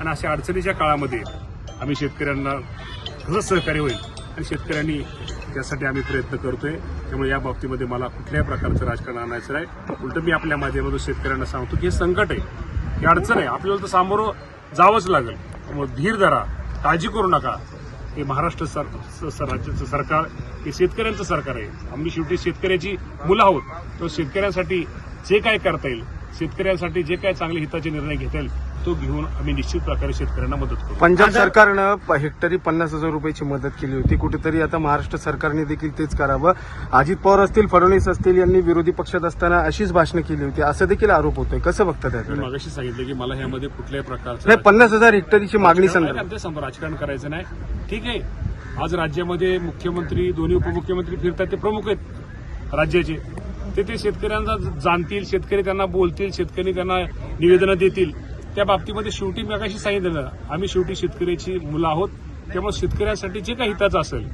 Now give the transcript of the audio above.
आणि अशा अडचणीच्या काळामध्ये आम्ही शेतकऱ्यांना कसं सहकार्य होईल आणि शेतकऱ्यांनी त्यासाठी आम्ही प्रयत्न करतोय. त्यामुळे या बाबतीमध्ये मला कुठल्याही प्रकारचं राजकारण आणायचं नाही. उलट मी आपल्या माध्यमातून शेतकऱ्यांना सांगतो की हे संकट आहे. ही अडचण आहे. आपल्याला तर सामोरं जावंच लागेल. त्यामुळे धीर धरा. काळजी करू नका. हे महाराष्ट्र सर राज्याचं सरकार हे शेतकऱ्यांचं सरकार आहे. आम्ही शेवटी शेतकऱ्याची मुलं आहोत. तर शेतकऱ्यांसाठी जे काय करता येईल शेतकऱ्यांसाठी जे काय चांगले हिताचे निर्णय घेता येईल तो घेऊन आम्ही निश्चित प्रकारे शेतकऱ्यांना मदत करू. पंजाब सरकारनं प- हेक्टरी पन्नास हजार रुपयाची मदत केली होती. कुठेतरी आता महाराष्ट्र सरकारने देखील तेच करावं. अजित पवार असतील फडणवीस असतील यांनी विरोधी पक्षात असताना अशीच भाषणं केली होती. असं देखील आरोप होतोय कसं बघता मी मागाशी सांगितलं की मला ह्यामध्ये कुठल्याही प्रकारचं नाही पन्नास हजार हेक्टरीची मागणी समोर राजकारण करायचं नाही. ठीक आहे. आज राज्यामध्ये मुख्यमंत्री दोन्ही उपमुख्यमंत्री फिरतात ते प्रमुख आहेत राज्याचे. ते ते शेतकऱ्यांना जाणतील शेतकरी त्यांना बोलतील शेतकरी त्यांना निवेदनं देतील. त्या बाबतीमध्ये शेवटी मी सांगितलं आम्ही शेवटी शेतकऱ्याची मुलं आहोत. त्यामुळे शेतकऱ्यांसाठी जे काही हिताचं असेल